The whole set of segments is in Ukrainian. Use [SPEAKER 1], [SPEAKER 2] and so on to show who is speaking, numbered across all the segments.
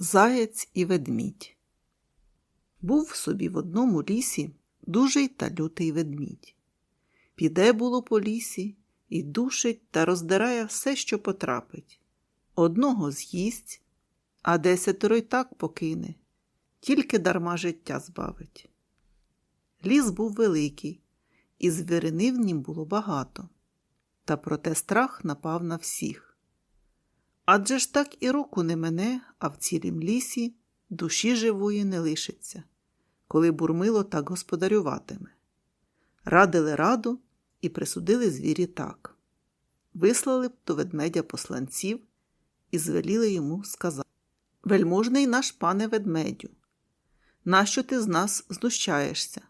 [SPEAKER 1] Заєць і ведмідь. Був собі в одному лісі дужий та лютий ведмідь. Піде було по лісі і душить та роздирає все, що потрапить. Одного з'їсть, а десятеро й так покине, тільки дарма життя збавить. Ліс був великий, і звірини в нім було багато, та проте страх напав на всіх. Адже ж так і року не мене, а в цілім лісі душі живої не лишиться, коли бурмило так господарюватиме. Радили раду і присудили звірі так. Вислали б до ведмедя посланців і звеліли йому сказати Вельможний наш пане ведмедю, нащо ти з нас знущаєшся?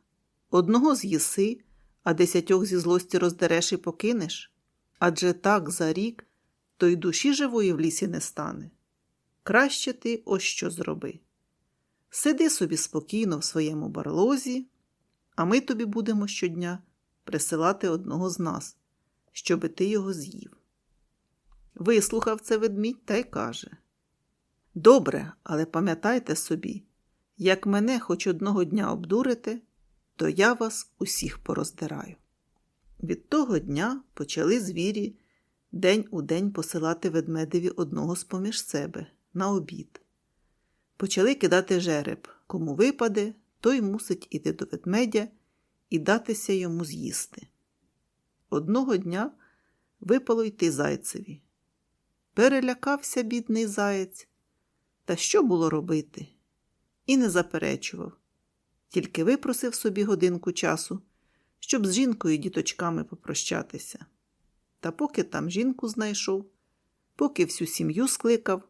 [SPEAKER 1] Одного з'їси, а десятьох зі злості роздереш і покинеш? Адже так за рік то й душі живої в лісі не стане. Краще ти ось що зроби. Сиди собі спокійно в своєму барлозі, а ми тобі будемо щодня присилати одного з нас, щоби ти його з'їв. Вислухав це ведмідь та й каже Добре, але пам'ятайте собі, як мене хоч одного дня обдурите, то я вас усіх пороздираю. Від того дня почали звірі день у день посилати ведмедеві одного з поміж себе на обід. Почали кидати жереб, кому випаде, той мусить іти до ведмедя і датися йому з'їсти. Одного дня випало йти зайцеві. Перелякався бідний заєць. Та що було робити? І не заперечував, тільки випросив собі годинку часу, щоб з жінкою і діточками попрощатися. Та поки там жінку знайшов, поки всю сім'ю скликав,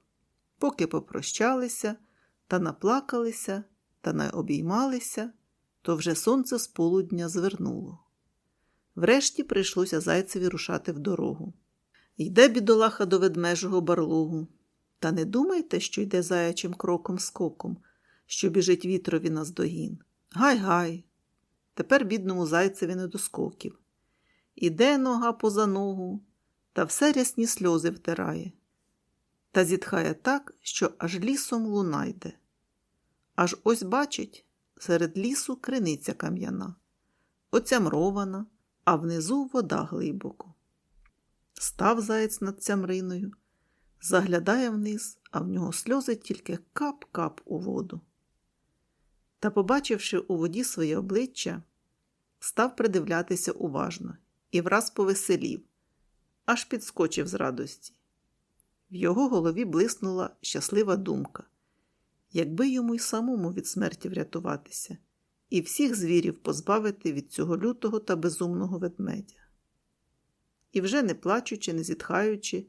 [SPEAKER 1] поки попрощалися та наплакалися та не обіймалися, то вже сонце з полудня звернуло. Врешті прийшлося зайцеві рушати в дорогу. Йде бідолаха до ведмежого барлогу. Та не думайте, що йде заячим кроком скоком, що біжить вітрові наздогін. Гай-гай! Тепер бідному зайцеві не до скоків. Іде нога поза ногу, та все рясні сльози втирає, та зітхає так, що аж лісом луна йде. Аж ось бачить, серед лісу криниця кам'яна, оцямрована, а внизу вода глибоко. Став заєць над цямриною, заглядає вниз, а в нього сльози тільки кап-кап у воду. Та, побачивши у воді своє обличчя, став придивлятися уважно і враз повеселів, аж підскочив з радості. В його голові блиснула щаслива думка якби йому й самому від смерті врятуватися, і всіх звірів позбавити від цього лютого та безумного ведмедя. І вже не плачучи, не зітхаючи,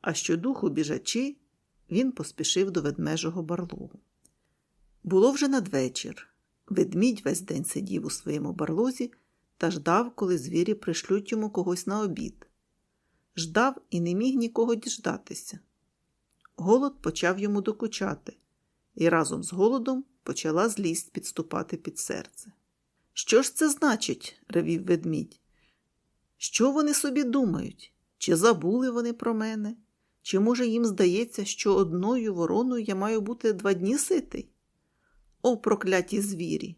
[SPEAKER 1] а щодуху біжачи, він поспішив до ведмежого барлогу. Було вже надвечір. Ведмідь весь день сидів у своєму барлозі та ждав, коли звірі пришлють йому когось на обід. Ждав і не міг нікого діждатися. Голод почав йому докучати, і разом з голодом почала злість підступати під серце. Що ж це значить? ревів ведмідь. Що вони собі думають? Чи забули вони про мене? Чи, може, їм здається, що одною вороною я маю бути два дні ситий? О, прокляті звірі!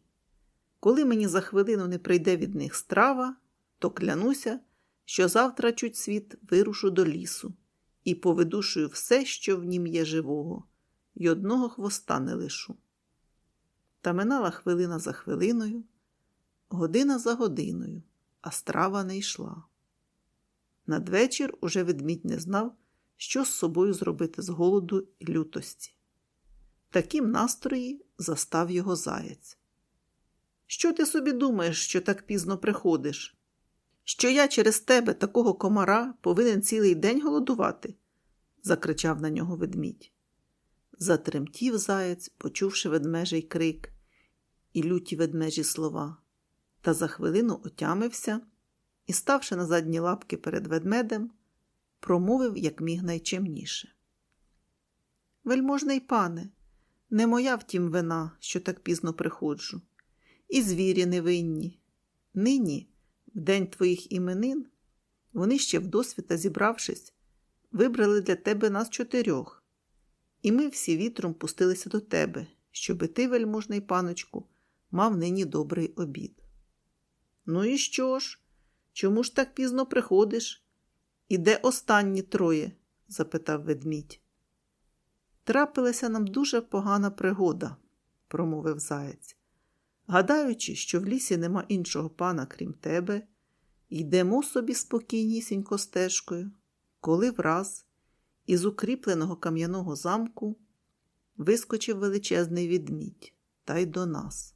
[SPEAKER 1] Коли мені за хвилину не прийде від них страва, то клянуся, що завтра чуть світ вирушу до лісу і повидушую все, що в нім є живого, й одного хвоста не лишу. Та минала хвилина за хвилиною, година за годиною, а страва не йшла. Надвечір уже ведмідь не знав, що з собою зробити з голоду і лютості. Таким настрої застав його заяць. Що ти собі думаєш, що так пізно приходиш? Що я через тебе, такого комара, повинен цілий день голодувати? закричав на нього ведмідь. Затремтів заєць, почувши ведмежий крик і люті ведмежі слова, та за хвилину отямився і, ставши на задні лапки перед ведмедем, промовив як міг найчемніше. Вельможний пане, не моя втім вина, що так пізно приходжу і звірі невинні. Нині, в день твоїх іменин, вони ще вдосвіта зібравшись, вибрали для тебе нас чотирьох, і ми всі вітром пустилися до тебе, щоби ти, вельможний паночку, мав нині добрий обід. Ну і що ж? Чому ж так пізно приходиш? І де останні троє? запитав ведмідь. Трапилася нам дуже погана пригода, промовив заєць. Гадаючи, що в лісі нема іншого пана, крім тебе, йдемо собі спокійнісінько стежкою, коли враз із укріпленого кам'яного замку вискочив величезний відмідь та й до нас.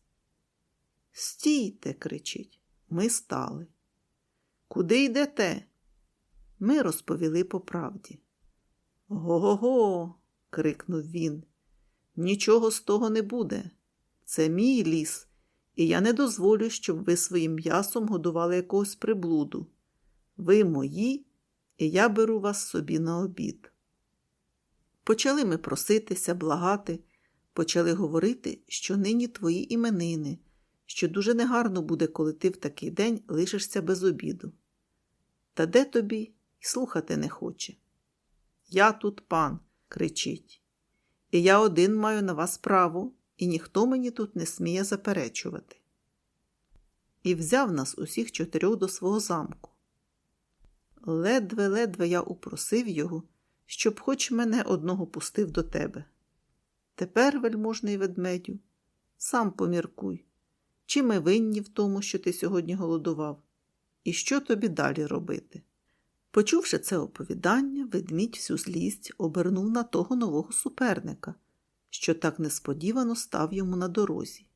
[SPEAKER 1] Стійте, кричить, ми стали. Куди йдете? Ми розповіли по правді. Го-го-го, крикнув він. Нічого з того не буде. Це мій ліс, і я не дозволю, щоб ви своїм м'ясом годували якогось приблуду. Ви мої, і я беру вас собі на обід. Почали ми проситися, благати, почали говорити, що нині твої іменини, що дуже негарно буде, коли ти в такий день лишишся без обіду. Та де тобі й слухати не хоче. Я тут пан, кричить, і я один маю на вас право, і ніхто мені тут не сміє заперечувати. І взяв нас усіх чотирьох до свого замку. Ледве-ледве я упросив його, щоб хоч мене одного пустив до тебе. Тепер, вельможний ведмедю, сам поміркуй, чи ми винні в тому, що ти сьогодні голодував, і що тобі далі робити. Почувши це оповідання, ведмідь всю злість обернув на того нового суперника, що так несподівано став йому на дорозі.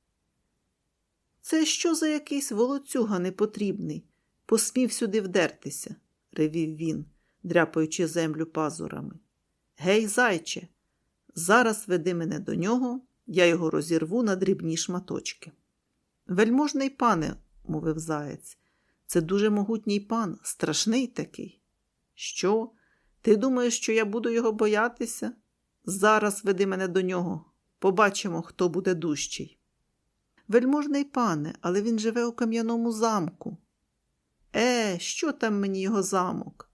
[SPEAKER 1] Це що за якийсь волоцюга непотрібний, посмів сюди вдертися, ревів він, дряпаючи землю пазурами. Гей, зайче, зараз веди мене до нього, я його розірву на дрібні шматочки. Вельможний пане, мовив заєць, це дуже могутній пан, страшний такий. Що? Ти думаєш, що я буду його боятися? Зараз веди мене до нього. Побачимо, хто буде дужчий. Вельможний пане, але він живе у кам'яному замку. Е, що там мені його замок?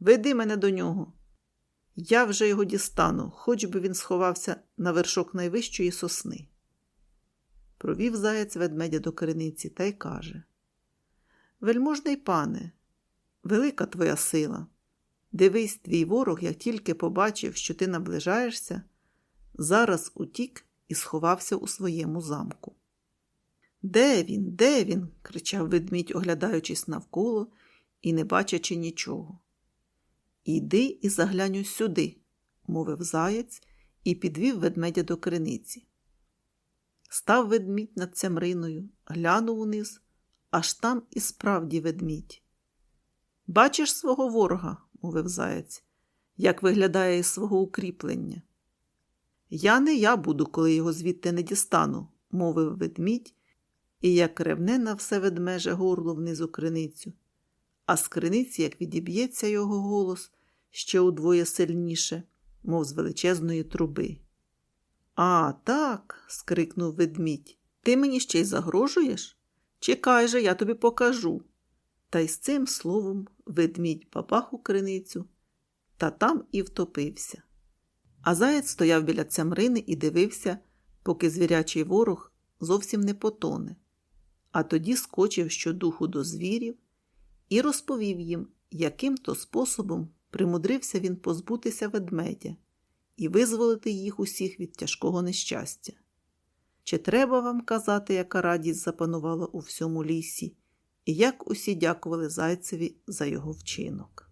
[SPEAKER 1] Веди мене до нього. Я вже його дістану, хоч би він сховався на вершок найвищої сосни. Провів заяць ведмедя до криниці та й каже Вельможний пане, велика твоя сила. Дивись, твій ворог, як тільки побачив, що ти наближаєшся, зараз утік і сховався у своєму замку. Де він? Де він? кричав ведмідь, оглядаючись навколо і не бачачи нічого. Іди і заглянь сюди, мовив заєць і підвів ведмедя до криниці. Став ведмідь над цямриною, глянув униз, аж там і справді ведмідь. Бачиш свого ворога, мовив заєць, як виглядає із свого укріплення. Я не я буду, коли його звідти не дістану, мовив ведмідь, і як ревне на все ведмеже горло внизу криницю, а з криниці, як відіб'ється його голос, ще удвоє сильніше, мов з величезної труби. А, так, скрикнув ведмідь, ти мені ще й загрожуєш? Чекай же, я тобі покажу. Та й з цим словом ведмідь бабах у криницю, та там і втопився. А заєць стояв біля цямрини і дивився, поки звірячий ворог зовсім не потоне, а тоді скочив щодуху до звірів і розповів їм, яким то способом примудрився він позбутися ведмедя і визволити їх усіх від тяжкого нещастя. Чи треба вам казати, яка радість запанувала у всьому лісі, і як усі дякували зайцеві за його вчинок?